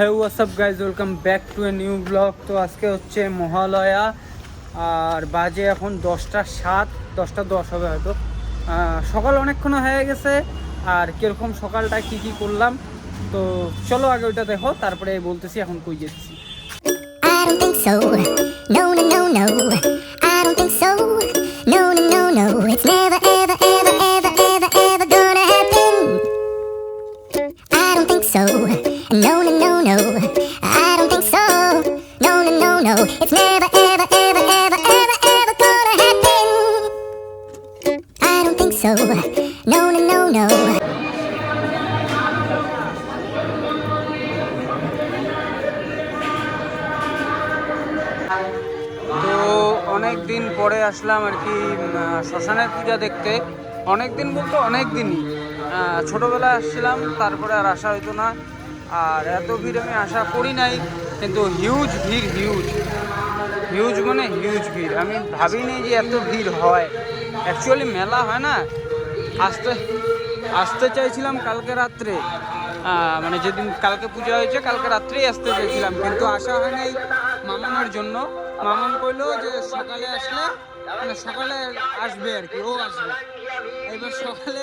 হ্যাঁ what's up guys welcome back to a new blog তো আজকে হচ্ছে মহালয়া আর বাজে এখন দশটা সাত দশটা দশ হবে হয়তো। সকাল অনেকক্ষণ হয়ে গেছে আর কীরকম সকালটা কি কি করলাম? তো চলো আগে ওইটা দেখো তারপরে বলতেছি এখন কই যেতেছি। I don't think so. No, no, no, no. It's never, ever, ever, ever, ever, so. No, no, no, no. অনেক দিন পরে আসলাম আর কি শ্মশানের পূজা দেখতে। অনেক দিন বলতে অনেক দিনই। ছোটোবেলায় আসছিলাম তারপরে আর আসা হতো না। আর এত ভিড় আমি আশা করি নাই কিন্তু হিউজ ভিড় হিউজ হিউজ মানে হিউজ ভিড়। আমি ভাবিনি যে এত ভিড় হয়। অ্যাকচুয়ালি মেলা হয় না। আসতে আসতে চাইছিলাম কালকে রাত্রে। মানে যেদিন কালকে পূজা হয়েছে, কালকে রাত্রেই আসতে চাইছিলাম। কিন্তু আসা হয় নাই মামনের জন্য। মামন কইলো যে সকালে আসলে মানে সকালে আসবে আর কি, ও আসবে। এবার সকালে,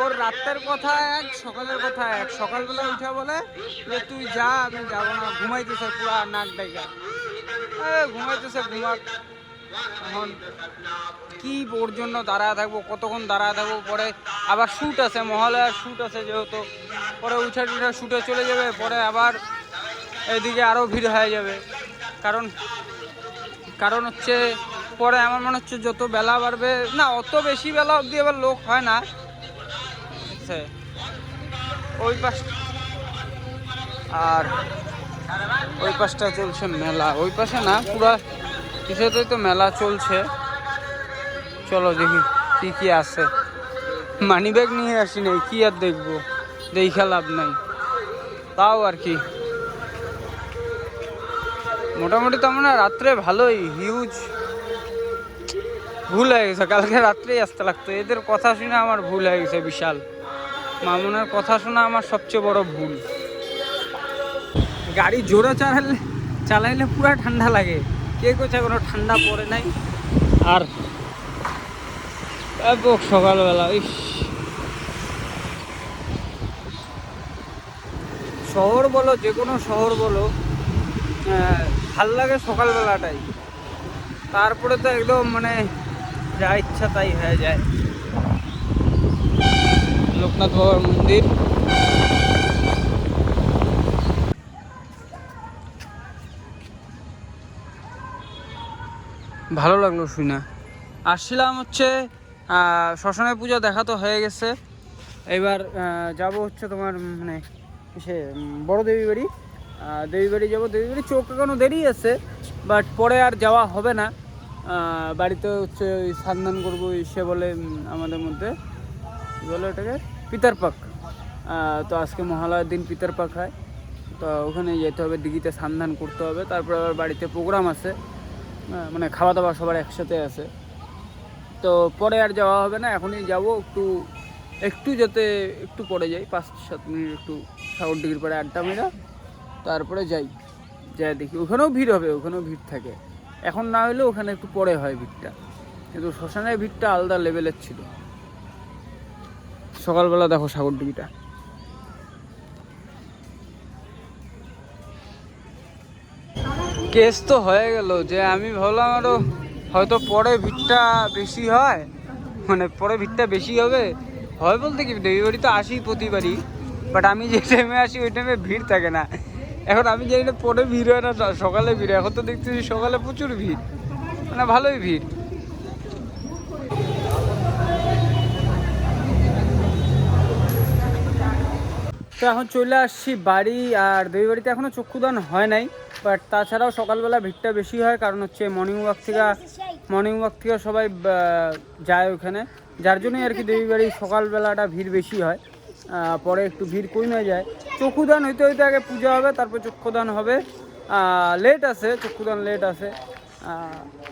ওর রাতের কথা এক, সকালের কথা এক। সকালবেলা উঠে বলে যে, তুই যা, আমি যাব না, ঘুমাইতেছে পুরা নাক ডাইকা। ঘুমাইতেছে, ঘুমাক এখন কি ওর জন্য দাঁড়ায় থাকব, কতক্ষণ দাঁড়ায় থাকব, পরে আবার শ্যুট আছে মহালয়ার শ্যুট আছে যেহেতু, পরে উঠে টুঠে শ্যুটে চলে যাবে, পরে আবার এদিকে আরও ভিড় হয়ে যাবে কারণ কারণ হচ্ছে, পরে আমার মনে হচ্ছে যত বেলা বাড়বে, না, অত বেশি বেলা অবধি আবার লোক হয় না? ওই পাশ, আর ওই পাশটা চলছে মেলা, ওই পাশে না, পুরা কিছুতেই তো মেলা চলছে। চলো দেখি কি কি আছে। মানি ব্যাগ নিয়ে আসি নাই, কি আর দেখব? দেখা লাভ নাই। তাও আর কি। মোটামুটি তো আমরা রাত্রে ভালোই হিউজ ভুল হয়ে গেছে, কালকে রাত্রেই আসতে লাগতো। এদের কথা শুনে আমার ভুল হয়ে গেছে বিশাল। মামুনের কথা শোনা আমার সবচেয়ে বড় ভুল। গাড়ি জোরে চালালে চালাইলে পুরো ঠান্ডা লাগে। কে কোথায় কোনো ঠান্ডা পড়ে নাই। আর সকালবেলা, ইস। শহর বলো, যে কোনো শহর বলো ভালো লাগে সকালবেলাটাই। তারপরে তো একদম মানে যা ইচ্ছা তাই হয়ে যায়। লোকনাথ বাবার মন্দির। ভালো লাগল শুনে। আসছিলাম হচ্ছে শ্মশানের পূজা দেখা তো হয়ে গেছে। এবার যাব হচ্ছে তোমার মানে সে বড় দেবী বাড়ি। দেবী বাড়ি যাব। দেবী বাড়ি চোখ এখনও দেরি আছে বাট পরে আর যাওয়া হবে না। বাড়িতে হচ্ছে ওই স্নান করব সে বলে আমাদের মধ্যে। কী বলে ওটাকে? পিতার পাক। তো আজকে মহালয়ার দিন পিতার পাক হয়। তো ওখানে যেতে হবে, দিঘিতে স্নান করতে হবে। তারপর আবার বাড়িতে প্রোগ্রাম আছে। মানে খাওয়া দাওয়া সবার একসাথে আছে। তো পরে আর যাওয়া হবে না, এখনই যাব একটু একটু যাতে একটু পরে যাই, পাঁচ সাত মিনিট একটু সাগর ডিগ্রির পরে আড্ডা মেরা, তারপরে যাই। যাই দেখি, ওখানেও ভিড় হবে, ওখানেও ভিড় থাকে। এখন না হলেও ওখানে একটু পরে হয় ভিড়টা। কিন্তু শ্মশানের ভিড়টা আলাদা লেভেলের ছিল। সকালবেলা দেখো সাগর ডিগিটা কেস তো হয়ে গেল যে আমি ভাবলাম আরও হয়তো পরে ভিড়টা বেশি হয় মানে পরে ভিড়টা বেশি হবে। হয় বলতে কি বাড়ি তো আসি প্রতিবারই বাট আমি যে টাইমে আসি, ওই টাইমে ভিড় থাকে না। এখন আমি জানি না পরে ভিড় হয় না, সকালে ভিড়। এখন তো দেখতেছি সকালে প্রচুর ভিড় মানে ভালোই ভিড়। তো এখন চলে আসছি বাড়ি, আর দেবী বাড়িতে এখনও চক্ষুদান হয় নাই। বাট তাছাড়াও সকালবেলা ভিড়টা বেশি হয় কারণ হচ্ছে মর্নিং ওয়াক থেকে মর্নিং ওয়াক থেকে সবাই যায় ওখানে। যার জন্যই আর কি দেবী বাড়ি সকালবেলাটা ভিড় বেশি হয়। পরে একটু ভিড় কমে যায়। চক্ষুদান হইতে হইতে আগে পূজা হবে, তারপর চক্ষুদান হবে। লেট আছে, চক্ষুদান লেট আছে।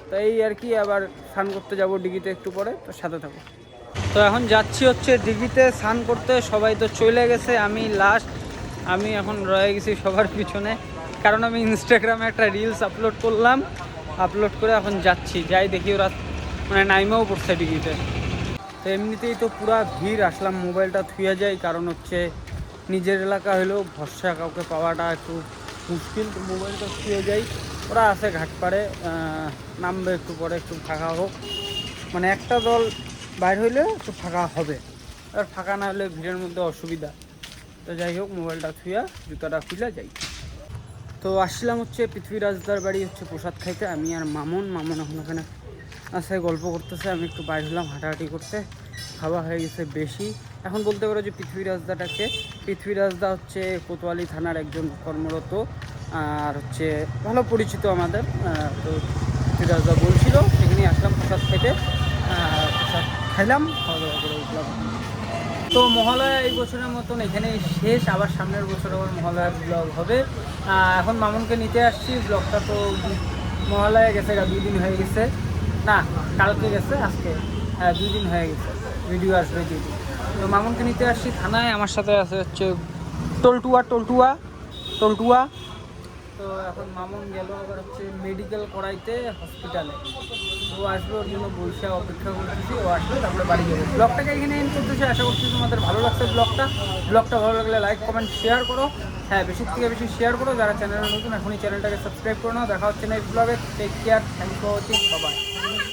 তো এই আর কি আবার স্নান করতে যাব ডিগিতে একটু পরে, তো সাথে থাকো। তো এখন যাচ্ছি হচ্ছে ডিগিতে, স্নান করতে। সবাই তো চলে গেছে, আমি লাস্ট আমি এখন রয়ে গেছি সবার পিছনে। কারণ আমি ইনস্টাগ্রামে একটা রিলস আপলোড করলাম আপলোড করে এখন যাচ্ছি। যাই দেখি ওরা মানে নাইমাও পড়ছে ডিগিতে তো এমনিতেই তো পুরা ভিড়, আসলাম মোবাইলটা থুয়ে যায় কারণ হচ্ছে নিজের এলাকা হলেও ভরসা কাউকে পাওয়াটা একটু মুশকিল। তো মোবাইলটা থুয়ে যাই, ওরা আছে ঘাটপাড়ে নামবে একটু পরে, একটু ফাঁকা হোক। মানে একটা দল বাইর হইলে একটু ফাঁকা হবে, আর ফাঁকা না হলে ভিড়ের মধ্যে অসুবিধা। তো যাই হোক, মোবাইলটা থুয়া, জুতাটা খুলে যাই। তো আসলাম হচ্ছে পৃথ্বী রাজদার বাড়ি হচ্ছে প্রসাদ খাইতে। আমি আর মামুন মামুন এখন ওখানে আছে, গল্প করতেছে। আমি একটু বাইরে হলাম হাঁটাহাঁটি করতে। খাওয়া হয়ে গেছে বেশি। এখন বলতে পারো যে পৃথ্বী রাজদাটাকে পৃথ্বী রাজদা হচ্ছে কোতোয়ালি থানার একজন কর্মরত আর হচ্ছে ভালো পরিচিত আমাদের। তো পৃথ্বী রাজদা বলছিল সেখানে আসলাম প্রসাদ খাইতে। প্রসাদ খাইলাম, খাওয়া দাওয়া করে উঠলাম। তো মহালয়া এই বছরের মতন এখানেই শেষ, আবার সামনের বছর আবার মহালয়ার ব্লগ হবে। এখন মামুনকে নিতে আসছি ব্লগটা তো মহালয়া গেছে দুই দিন হয়ে গেছে। না, কালকে গেছে, আজকে হ্যাঁ দুই দিন হয়ে গেছে ভিডিও আসবে দুই দিন। তো মামুনকে নিতে আসছি থানায়, আমার সাথে আছে হচ্ছে টলটুয়া টলটুয়া টলটুয়া। তো এখন মামুন গেল আবার হচ্ছে মেডিকেল করাইতে হসপিটালে ও আসবে, ওর জন্য বৈশাখ অপেক্ষা করতেছি, ও আসবে, তারপরে বাড়ি যাবে। ব্লগটাকে এখানে এন্ড করতেছি, আশা করছি তোমাদের ভালো লাগছে ব্লগটা। ব্লগটা ভালো লাগলে লাইক কমেন্ট শেয়ার করো। হ্যাঁ বেশি থেকে বেশি শেয়ার করো। যারা চ্যানেলে নতুন, এখনই চ্যানেলটাকে সাবস্ক্রাইব করে নাও। দেখা হচ্ছে নেক্সট ব্লগে take care thank for watching বাবাই